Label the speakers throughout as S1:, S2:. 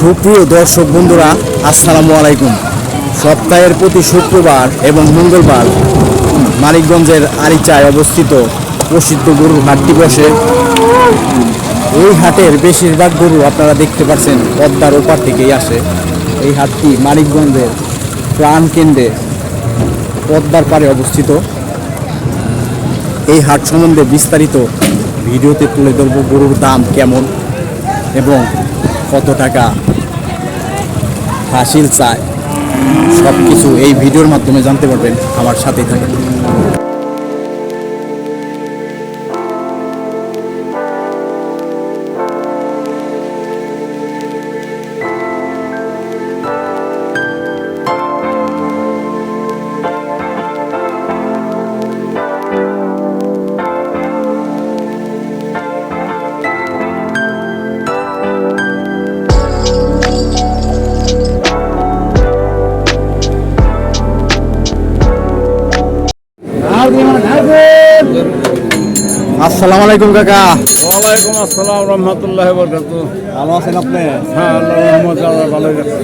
S1: সুপ্রিয় দর্শক বন্ধুরা, আসসালামু আলাইকুম। সপ্তাহের প্রতি শুক্রবার এবং মঙ্গলবার মানিকগঞ্জের আরিচায় অবস্থিত প্রসিদ্ধ গরুর হাটটি বসে। এই হাটের বেশিরভাগ গরু আপনারা দেখতে পাচ্ছেন, পদ্মার ওপার থেকেই আসে। এই হাটটি মানিকগঞ্জের প্রাণ কেন্দ্রে পদ্মার পারে অবস্থিত। এই হাট সম্বন্ধে বিস্তারিত ভিডিওতে তুলে ধরব গরুর দাম কেমন এবং কত টাকা হাসিল চায়? সব কিছু এই ভিডিওর মাধ্যমে জানতে পারবেন আমার সাথেই থাকেন। আসসালামু আলাইকুম কাকা।
S2: ওয়ালাইকুম আসসালাম রহমতুল্লাহি বরকাত।
S1: ভালো আছেন আপনি?
S2: হ্যাঁ আল্লাহর রহমতে আল্লাহ ভালো গেছে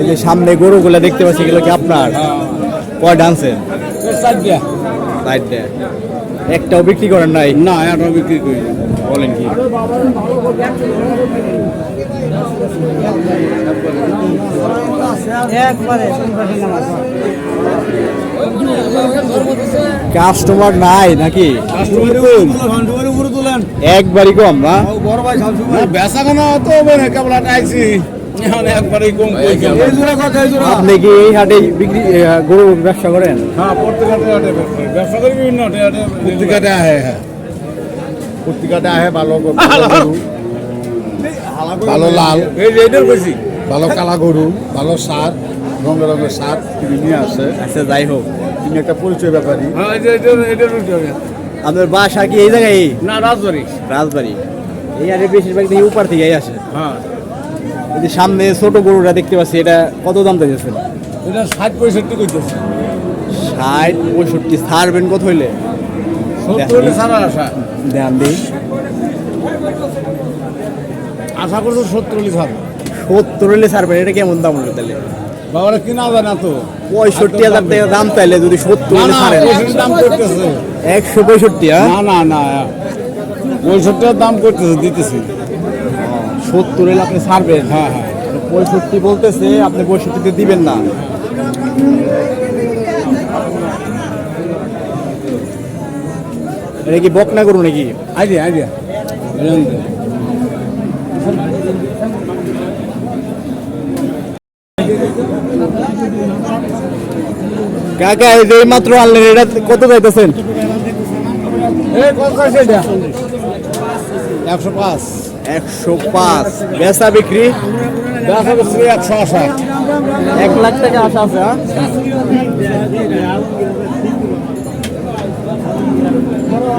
S1: এই যে সামনে গরুগুলো দেখতে পাচ্ছি এগুলো কি আপনার? কয় ডান্সের সাইডে একটাও বিক্রি করেন নাই?
S2: না এটা বিক্রি করি
S1: বলেন কি? কাস্টমার নাই নাকি? একবারই কম না?
S2: বেচা কেনা তো কেবল আইছি। কম
S1: আপনি কি এই হাটে বিক্রি গরু ব্যবসা করেন?
S2: হ্যাঁ প্রত্যেকটা হাটে ব্যবসা করি বিভিন্ন আহে হ্যাঁ।
S3: পত্রিকাটা আহে ভালো গরু, ভালো লাল। ভালো কালা গরু ভালো সার সার নিয়ে আসে
S1: আচ্ছা যাই হোক।
S3: তিনি একটা পরিচয় ব্যাপারী
S2: হ্যাঁ
S1: আপনার বাসা কি এই জায়গায়
S2: না রাজবাড়ি
S1: রাজবাড়ি এই হাটে বেশিরভাগ দেখি উপর থেকেই আসে
S2: হ্যাঁ
S1: এই যে সামনে ছোট গরুটা দেখতে পাচ্ছি এটা কত দাম চাইছেন
S2: এটা ষাট পঁয়ষট্টি কইতেছে
S1: ষাট পঁয়ষট্টি ছাড়বেন কত হইলে?
S2: হলে আশা।
S1: দেন দিই।
S2: আশা করছ সত্তর হলে
S1: সত্তর হইলে ছাড়বেন এটা কেমন দাম হলো তাহলে?
S2: বাবারা কিনা যায় না তো।
S1: পঁয়ষট্টি হাজার টাকা দাম চাইলে যদি সত্তর হলে ছাড়েন
S2: দাম করতেছে।
S1: একশো পঁয়ষট্টি হ্যাঁ?
S2: না না না পঁয়ষট্টির দাম করতেছে দিতেছি।
S1: সত্তর হলে আপনি ছাড়বেন
S2: হ্যাঁ হ্যাঁ।
S1: পঁয়ষট্টি বলতেছে আপনি পঁয়ষট্টিতে দিবেন না। এটা কি বকনা করু নাকি?
S2: Idea idea.
S1: কাকা এই যে মাত্র আনলেন এটা কত
S2: সেটা একশো পাঁচ।
S1: একশো পাঁচ। বেচা বিক্রি?
S2: দেখা করছি একশো আষাট
S1: এক লাখ টাকা আশা আছে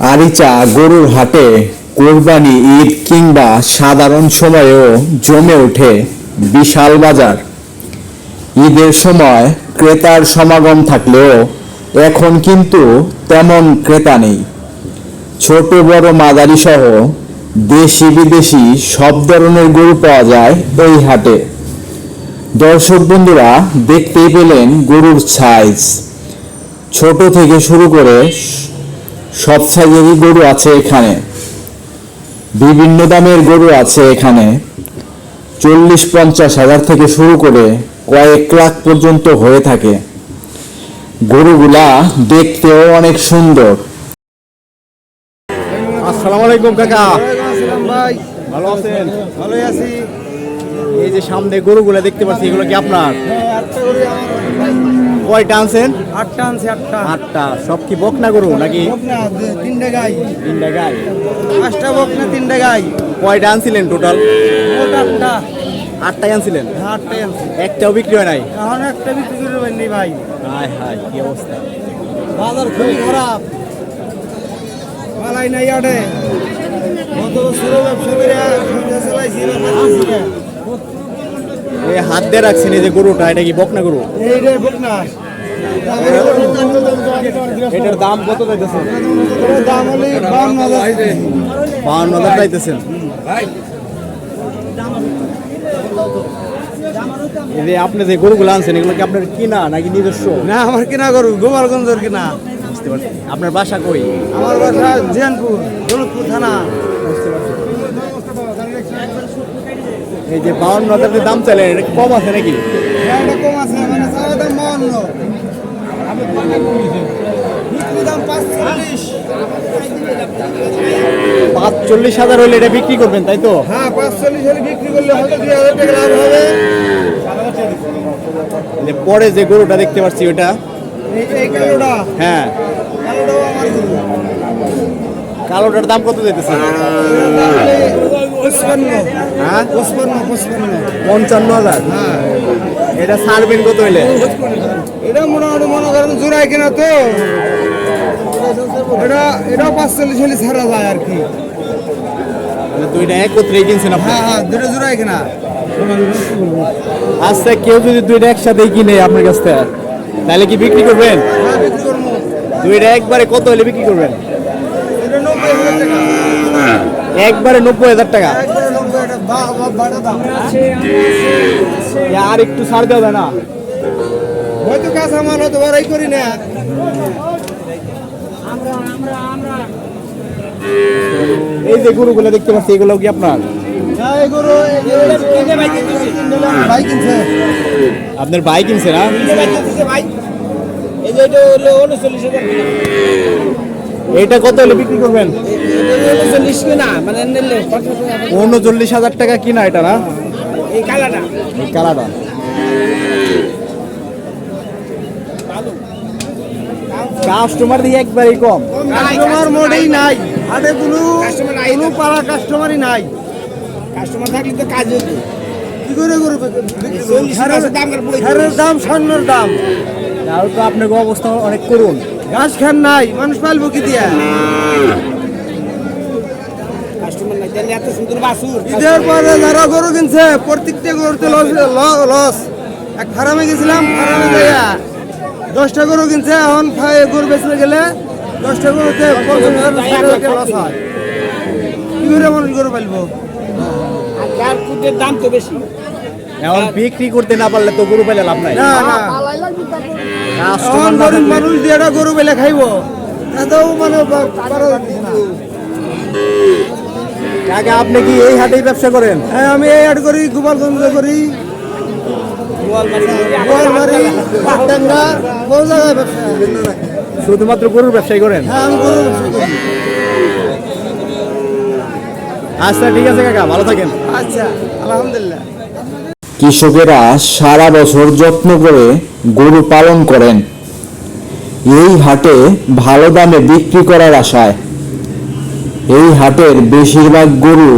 S1: আরিচা গরুর হাটে কোরবানি, ঈদ কিংবা সাধারণ সময়েও জমে ওঠে বিশাল বাজার। ঈদের সময় ক্রেতার সমাগম থাকলেও এখন কিন্তু তেমন ক্রেতা নেই। ছোট, বড় মাঝারি সহ দেশি বিদেশি সব ধরনের গরু পাওয়া যায় এই হাটে। দর্শক বন্ধুরা, দেখতেই পেলেন গরুর সাইজ ছোট থেকে শুরু করে সব সাইজেরই গরু আছে এখানে। বিভিন্ন দামের গরু আছে এখানে। চল্লিশ পঞ্চাশ হাজার থেকে শুরু করে কয়েক লাখ পর্যন্ত হয়ে থাকে। গরুগুলা দেখতেও অনেক সুন্দর। আসসালামু আলাইকুম, কাকা।
S3: ভাই
S1: ভালো আছেন?
S3: ভালোই আছি।
S1: এই যে সামনে গরুগুলো দেখতে পাচ্ছি, এগুলো কি আপনার? কয়টা আনছেন?
S3: আটটা আনছি আটটা।
S1: আটটা। সব কি বকনা গরু নাকি?
S3: বকনা তিনটা গাই।
S1: তিনটা গাই।
S3: পাঁচটা বকনা তিনটা গাই।
S1: কয়টা আনছিলেন টোটাল
S3: আটটা।
S1: আটটাই আনছিলেন?
S3: হ্যাঁ আটটাই আনছি।
S1: একটাও বিক্রি হয় নাই?
S3: এখন একটা বিক্রি করে পারিনি ভাই।
S1: হায় হায় কি অবস্থা।
S3: বাজার খুবই খারাপ। মালাই নাই আটে। গত বছরও ব্যবসা করে চালাইছি।
S1: এই হাত দিয়ে রাখছেন এই যে গরুটা এটা কি বকনা গরু? এটার দাম কত চাইতেছেন?
S3: দাম হলে বাউন্ন হাজার
S1: বাউন্ন হাজার চাইতেছেন? এই যে আপনি যে গরুগুলো আনছেন এগুলো কি আপনার কিনা নাকি নিজস্ব?
S3: না আমার কিনা গরু গোপালগঞ্জের কিনা।
S1: বুঝতে পারছি। আপনার বাসা কই?
S3: আমার বাসা জিয়ানপুর দৌলতপুর থানা।
S1: এই যে বাউন্ন হাজার দাম চাইলেন এটা কম আছে নাকি?
S3: কম আছে মানে চাওয়া দাম বাউন্ন। পাঁচচল্লিশ।
S1: পাঁচ চল্লিশ হাজার হলে এটা বিক্রি করবেন তাই তো?
S3: হ্যাঁ পাঁচচল্লিশ হলে বিক্রি করলে হয়তো দুই হাজার টাকা লাভ হবে।
S1: পরে যে গরুটা দেখতে পাচ্ছি ওটা। হ্যাঁ। কালোটার দাম কত যেতেছে পঞ্চান্ন হাজার।
S3: হ্যাঁ
S1: এটা ছাড়বেন কত হইলে?
S3: এটা মোটামুটি মনে করেন জোড়াই কিনা তো। এটা এটাও পাঁচচল্লিশ হলে ছাড়া যায় আর কি।
S1: দুইটা একত্রে কিনছেন
S3: হ্যাঁ হ্যাঁ দুটো জোড়াই কিনা।
S1: আচ্ছা কেউ যদি দুইটা একসাথেই কিনে আপনার কাছ থেকে তাহলে কি বিক্রি করবেন?
S3: হ্যাঁ
S1: দুইটা একবারে কত হলে বিক্রি করবেন
S3: এটা নব্বই হাজার টাকা
S1: একবারে নব্বই হাজার টাকা। আর একটু ছাড় যায় না।
S3: হয়তো কাঁচা মাল হয়তো বাড়াই করি না।
S1: এই যে গরুগুলো দেখতে পাচ্ছি এগুলো কি আপনার? আপনার ভাই কিনছে না?
S3: ভাই। এই যে এটা হলো উনচল্লিশ হাজার।
S1: এইটা কত হলে বিক্রি করবেন?
S3: উনচল্লিশ কিনা মানে
S1: হাজার টাকা কিনা এটা না?
S3: এই কালাটা
S1: এই কালাটা কাস্টমার দিয়ে একবারই কম।
S3: কাস্টমার মোটেই নাই। হাটে কোনো কোনো পাড়া কাস্টমারই নাই।
S4: কাস্টমার থাকলে তো কাজ হতো
S3: কি করে গরু
S4: চল্লিশ হাজার দাম করে
S3: দাম স্বর্ণের দাম।
S1: তাহলে তো আপনার অবস্থা অনেক করুন।
S3: ঘাস খান নাই মানুষ পালবো কি দিয়া?
S4: কাস্টমার নাই তাহলে এত সুন্দর বাসুর।
S3: ঈদের পরে যারা গরু কিনছে প্রত্যেকটা গরুতে লস লস এক ফার্মে গেছিলাম ফার্মে যাইয়া দশটা গরু কিনছে এখন ফা- গরু বেচতে গেলে দশটা গরুতে পঞ্চাশ হাজার লস হয়। কি করে মানুষ গরু পালবো?
S4: আর দাম তো বেশি।
S1: এখন বিক্রি করতে না পারলে তো গরু পাইলে লাভ নাই।
S3: না না।
S1: কাস্টমার
S3: এখন
S1: না।
S3: গরিব মানুষ গরু পেলে খাইবো। তাতেও মানে।
S1: কাকা আপনি কি এই হাটেই ব্যবসা করেন?
S3: হ্যাঁ আমি এই হাট করি গোপালগঞ্জে করি।
S1: শুধুমাত্র গরুর ব্যবসায় করেন?
S3: হ্যাঁ
S1: আচ্ছা ঠিক আছে কাকা ভালো থাকেন।
S3: আচ্ছা আলহামদুলিল্লাহ।
S1: কৃষকেরা সারা বছর যত্ন করে গরু পালন করেন। এই হাটে ভালো দামে বিক্রি করার আশায়। এই হাটের বেশিরভাগ গরু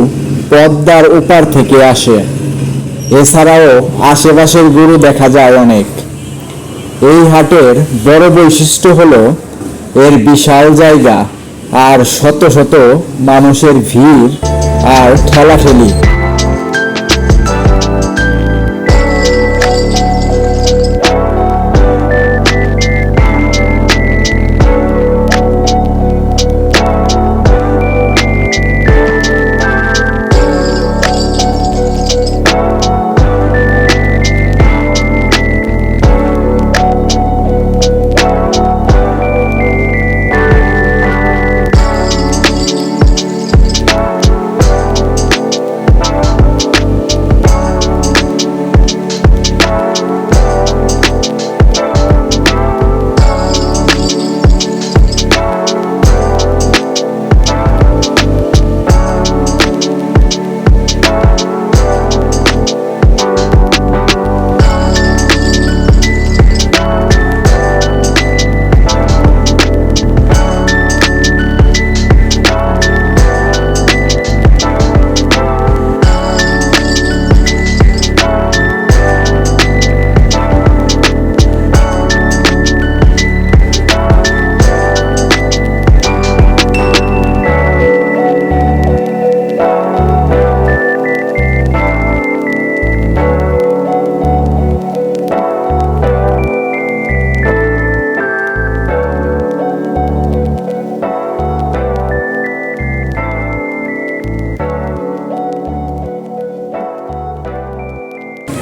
S1: পদ্মার ওপার থেকে আসে। এছাড়াও আশেপাশের গরু দেখা যায় অনেক। এই হাটের বড় বৈশিষ্ট্য হলো এর বিশাল জায়গা আর শত শত মানুষের ভিড় আর ঠেলাঠেলি।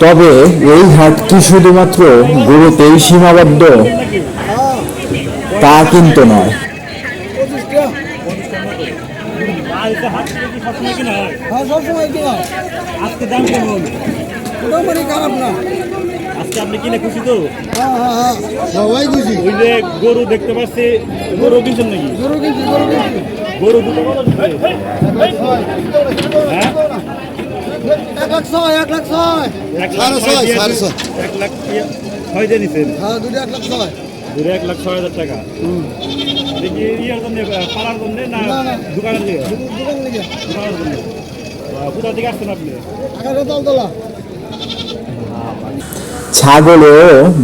S5: তবে এই হাট কি শুধুমাত্র গরুতেই সীমাবদ্ধ? তা কিন্তু নয়।
S6: আজকে আপনি কিনে খুশি তো
S4: সবাই
S6: গরু দেখতে পাচ্ছি গরু কিনছেন নাকি
S4: গরু কিনছি গরু
S6: গরু দুটো হ্যাঁ
S4: এক লাখ ছয় এক লাখ ছয়।
S7: সাড়ে
S6: ছয়
S7: ছয়, সাড়ে ছয়।
S6: এক লাখ ছয় দিয়ে নিছেন
S4: হ্যাঁ দুটো এক লাখ ছয়।
S6: দূরে এক লাখ ছয় হাজার টাকা। দেখি ইয়ের জন্য পাড়ার জন্য না
S4: না, না।
S6: দোকানের দিকে দোকানের জন্য। কোথা থেকে আসছেন আপনি?
S4: আকাশে তলতলা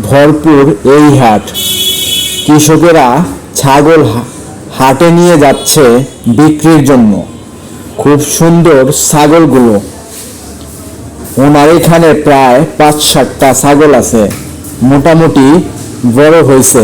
S5: ভরপুর এই হাট। কৃষকেরা ছাগল হাটে নিয়ে যাচ্ছে বিক্রির জন্য। খুব সুন্দর ছাগলগুলো। ওনার এখানে প্রায় পাঁচ সাতটা ছাগল আছে মোটামুটি বড় হয়েছে।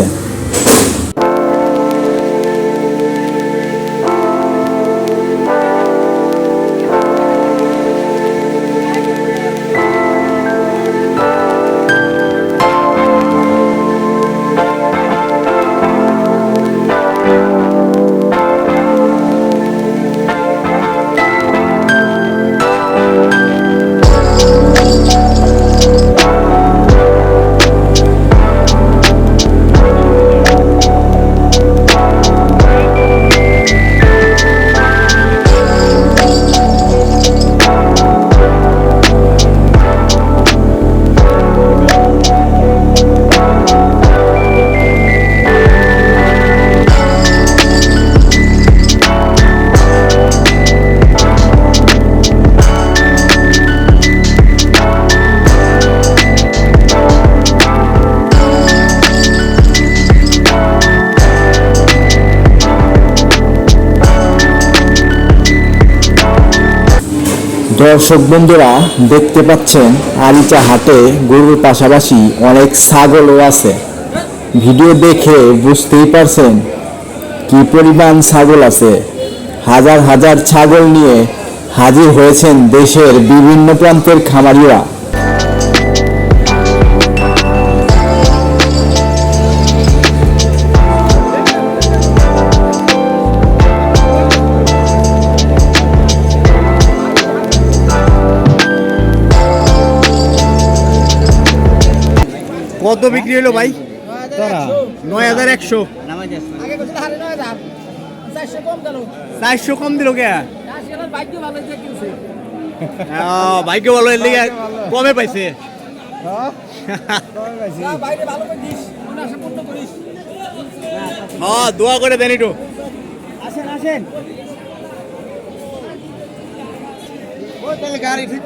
S5: দর্শক বন্ধুরা, দেখতে পাচ্ছেন আরিচা হাটে গরুর পাশাপাশি অনেক ছাগলও আছে। ভিডিও দেখে বুঝতেই পারছেন কি পরিমাণ ছাগল আছে। হাজার হাজার ছাগল নিয়ে হাজির হয়েছেন দেশের বিভিন্ন প্রান্তের খামারিরা।
S1: কত বিক্রি হলো ভাই। নয় হাজার একশো। চারশো কম দিল কে? ভাগ্য ভালো এর লিগে কমে পাইছে। হ্যাঁ দোয়া করে দেন একটু।
S4: আসেন আসেন। তাহলে গাড়ি ঠিক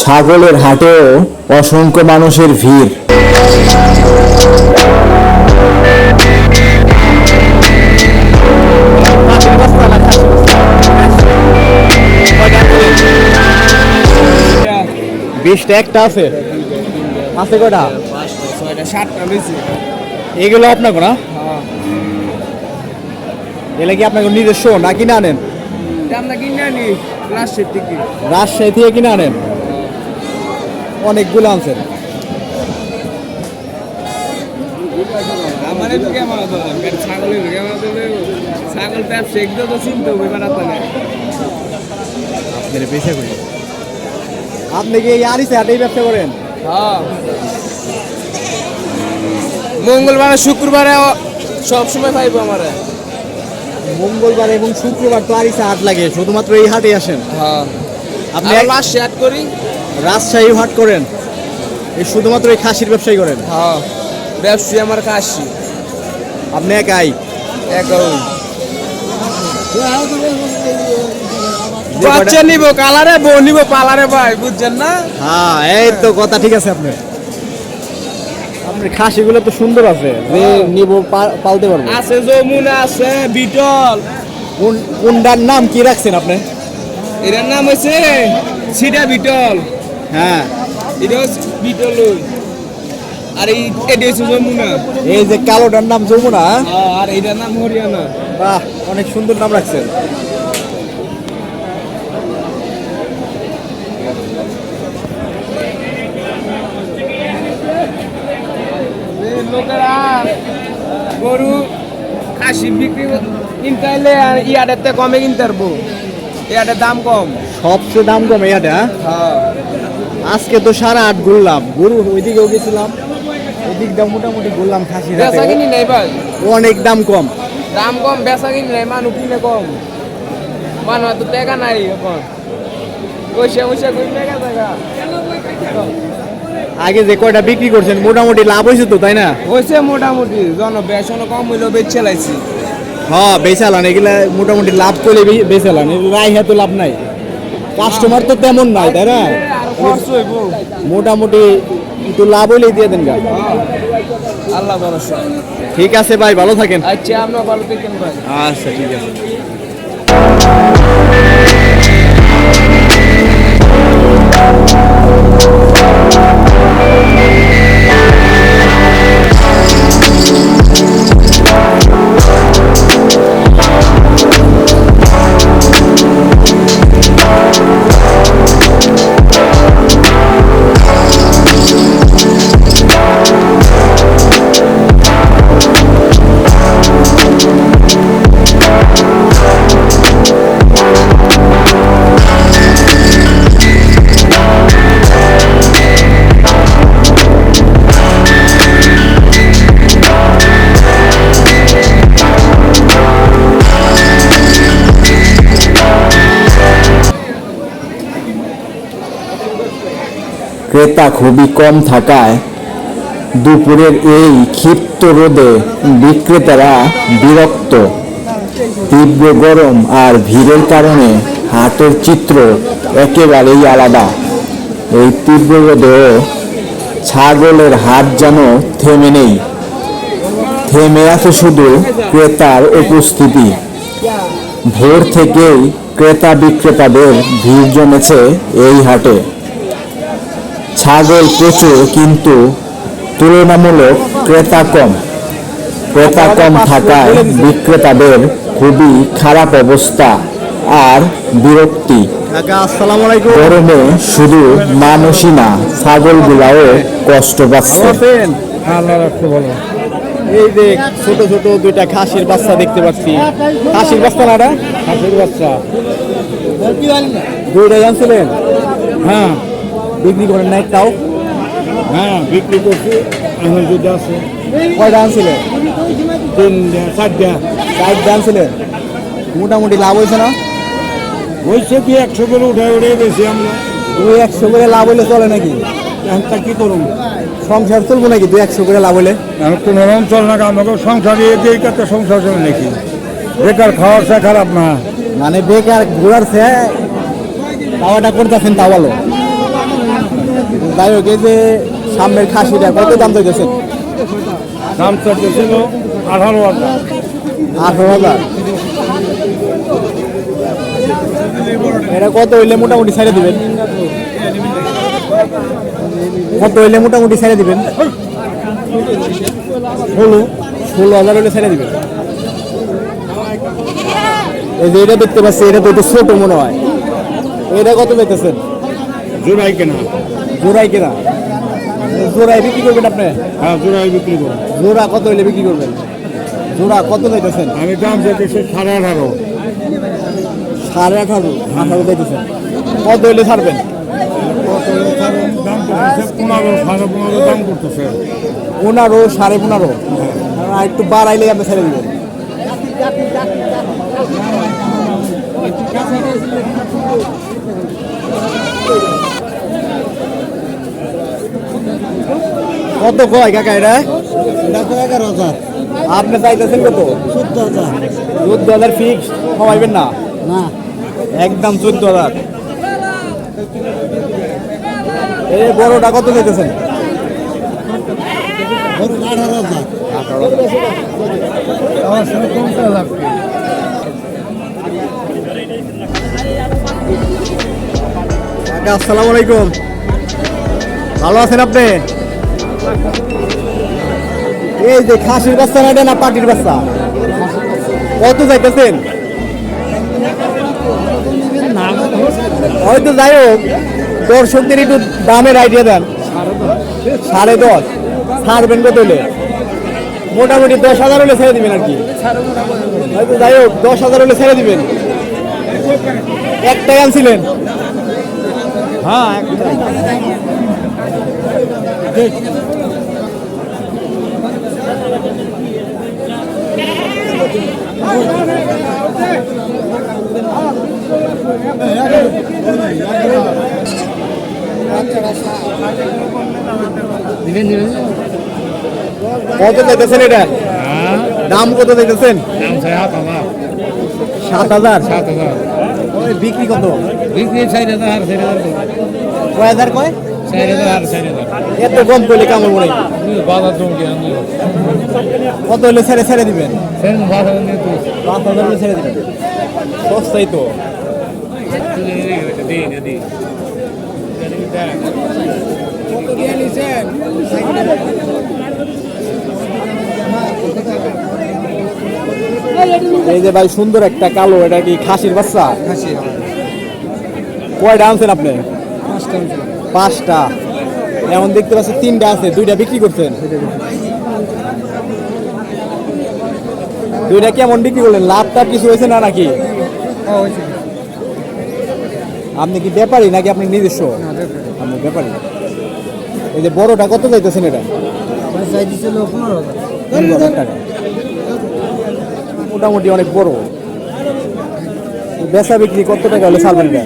S5: ছাগলের হাটেও অসংখ্য মানুষের ভিড়।
S1: বিশটা একটা আছে। আছে কটা এগুলো আপনার না? এগুলো কি আপনার নিজস্ব না কিনে আনেন
S4: আমরা কিনে আনি রাজশাহীর থেকে।
S1: রাজশাহী থেকে কিনে আনেন? অনেকগুলো আনছেন
S4: আমার একটু কেমন হতো ছাগলের কেমন হতো ছাগল ব্যবসা এগুলো তো চিনতে হবে এবার আপনার
S1: পেশা করি। আপনি কি এই আরিসে হাটেই ব্যবসা করেন?
S4: হ্যাঁ। মঙ্গলবার শুক্রবারে সব সময় পাইবো আমার।
S1: মঙ্গলবার এবং শুক্রবার তো আরিসে হাট লাগে শুধুমাত্র এই হাটে আসেন।
S4: হ্যাঁ।
S1: আপনি
S4: লাস্ট শেয়ার করি।
S1: রাজশাহী হাট করেন। এই শুধুমাত্র এই খাসির ব্যবসায়ী করেন?
S4: হ্যাঁ ব্যবসায়ী আমার কাশি
S1: আপনি একাই?
S4: এগারো বাচ্চা নিব কালারে বউ নিব পালারে ভাই বুঝছেন না?
S1: হ্যাঁ এই তো কথা ঠিক আছে আপনি আপনার খাসিগুলো তো সুন্দর আছে। যে নিব পা- পালতে পারব।
S4: আছে যমুনা আছে বিটল।
S1: কোনটার নাম কি রাখছেন আপনি?
S4: এটার নাম হচ্ছে সিডা বিটল।
S1: হ্যাঁ।
S4: এটা আর এই
S1: এই যে কালোটার নাম হ্যাঁ?
S4: হ্যাঁ, আর এটার নাম হরিয়ানা।
S1: বাহ অনেক সুন্দর নাম রাখছেন।
S4: গরু খাসি বিক্রি কিনতে আর ইয়াদের কমে কিনতে পারব ইয়াদের দাম কম।
S1: সবচেয়ে দাম কম এটা
S4: হ্যাঁ?
S1: আজকে তো সারা আট ঘুরলাম। গরু ওইদিকেও গেছিলাম। ওইদিক দাম মোটামুটি ঘুরলাম খাসি
S4: বেচা কিনি নেই ভাই।
S1: অনেক দাম কম।
S4: দাম কম বেচা কিনি নেই মানুষ কিনে কম। মানুষ তো টাকা নাই এখন। পয়সা পয়সা কই টাকা টাকা।
S1: আগে যে কয়টা বিক্রি করছেন মোটামুটি লাভ হয়েছে তো তাই না?
S4: হয়েছে মোটামুটি। জন বেসন কম হইলেও বেচে লাইছি।
S1: হ্যাঁ বেচালান এগুলা মোটামুটি লাভ করলে বেচালান রাই তো লাভ নাই। কাস্টমার তো তেমন নাই তাই না? মোটামুটি একটু লাভ হইলেই দিয়ে দেন গা।
S4: আল্লাহ ভরসা।
S1: ঠিক আছে ভাই ভালো থাকেন।
S4: আচ্ছা আপনার ভালো থাকেন ভাই।
S1: আচ্ছা ঠিক আছে।
S5: ক্রেতা খুবই কম থাকায় দুপুরের এই ক্ষিপ্ত রোদে বিক্রেতারা বিরক্ত। তীব্র গরম আর ভিড়ের কারণে হাটের চিত্র একেবারেই আলাদা। এই তীব্র রোদেও ছাগলের হাট যেন থেমে নেই। থেমে আছে শুধু ক্রেতার উপস্থিতি। ভোর থেকেই ক্রেতা বিক্রেতাদের ভিড় জমেছে এই হাটে। ছাগল প্রচুর কিন্তু তুলনামূলক ক্রেতা কম। ক্রেতা কম থাকায় বিক্রেতাদের খুবই খারাপ অবস্থা আর বিরক্তি।
S1: কাকা আসসালামু আলাইকুম।
S5: গরমে শুধু মানুষই না ছাগলগুলাও কষ্ট পাচ্ছে।
S1: এই যে ছোট ছোট দুইটা খাসির বাচ্চা দেখতে পাচ্ছি। খাসির বাচ্চা না?
S2: হাসির বাচ্চা।
S1: দুইটা জানছিলেন
S2: হ্যাঁ।
S1: বিক্রি করেন না একটাও
S2: হ্যাঁ বিক্রি করছি এখন যদি আছে
S1: কয়টা আনছিলেন
S2: তিন চারটা।
S1: চার আনছিলেন মোটামুটি লাভ হয়েছে না?
S2: হয়েছে কি একশো করে উঠে উঠে বেশি আমরা।
S1: দুই একশো করে লাভ হলে চলে নাকি?
S2: তা কি করুন
S1: সংসার চলবো নাকি দুই একশো করে লাভ
S2: হলে কোনো রকম চল না আমাকে সংসার দিয়ে দিয়ে কত সংসার চলে নাকি? বেকার খাওয়ার চা খারাপ না।
S1: মানে বেকার ঘোরার সে খাওয়াটা করতেছেন তা ভালো যাই হোক এই যে সামনের খাসিটা কত দাম দিতেছেন
S2: দাম চলতেছিল আঠারো হাজার।
S1: আঠারো হাজার। এটা কত হইলে মোটামুটি ছেড়ে দিবেন? কত হইলে মোটামুটি ছেড়ে দিবেন? ষোলো। ষোলো হাজার হইলে ছেড়ে দিবেন। এই যে এটা দেখতে পাচ্ছি এটা তো একটু ছোট মনে হয়। এটা কত পেতেছেন
S2: জোড়াই কেনা।
S1: জোড়াই কেনা? জোড়াই বিক্রি করবেন আপনি?
S2: হ্যাঁ জোড়াই বিক্রি করুন
S1: জোড়া কত হইলে বিক্রি করবেন? জোড়া কত চাইতেছেন
S2: আমি দাম চাইতেছি সাড়ে আঠারো।
S1: সাড়ে আঠারো আঠারো চাইতেছেন কত হইলে ছাড়বেন?
S2: পনেরো সাড়ে পনেরো
S1: আর একটু বাড়াইলে আপনি ছেড়ে দিবেন। কত কয় কাকা এটা?
S2: এগারো হাজার।
S1: আপনি চাইতেছেন কত?
S2: চোদ্দ হাজার।
S1: চোদ্দ হাজার ফিক্স কমাইবেন না?
S2: না।
S1: একদম চোদ্দ হাজার। এই বড়টা কত চাইতেছেন?
S2: আঠারো হাজার।
S1: আসসালামু আলাইকুম। ভালো আছেন আপনি? এই যে খাসির বাচ্চা না এটা না পাটির বাচ্চা? কত যাইতেছেন? হয়তো যাই হোক, দর্শকদের একটু দামের আইডিয়া দেন। সাড়ে দশ। ছাড়বেন কত হলে? মোটামুটি দশ হাজার হলে ছেড়ে দিবেন আর কি। হয়তো যাই হোক, দশ হাজার হলে ছেড়ে দিবেন। একটাই আনছিলেন? হ্যাঁ কত চাইতেছেন এটা? দাম কত চাইতেছেন? সাত হাজার। ওই বিক্রি কত?
S4: বিক্রি চার হাজার চার হাজার
S1: কয় হাজার কয়?
S4: হাজার হাজার।
S1: এত কম করলে কেমন মনে হয়? কত হলে ছেড়ে ছেড়ে দিবেন? পাঁচ হাজার হলে ছেড়ে দিবেন। সস্তাই তো।
S4: দিই দিই
S1: এই যে ভাই সুন্দর একটা কালো এটা কি খাসির বাচ্চা? কয়টা আনছেন আপনি? পাঁচটা এমন দেখতে পাচ্ছি তিনটা আছে দুইটা বিক্রি করছেন? দুইটা কেমন বিক্রি করলেন? লাভ টাভ কিছু হয়েছে না নাকি? আপনি কি ব্যাপারী নাকি আপনি নিজস্ব? আপনি ব্যাপারী। এই যে বড়টা কত চাইতেছেন এটা? পনেরো হাজার টাকা। মোটামুটি অনেক বড়। বেচা বিক্রি কত টাকা হলে ছাড়বেন এটা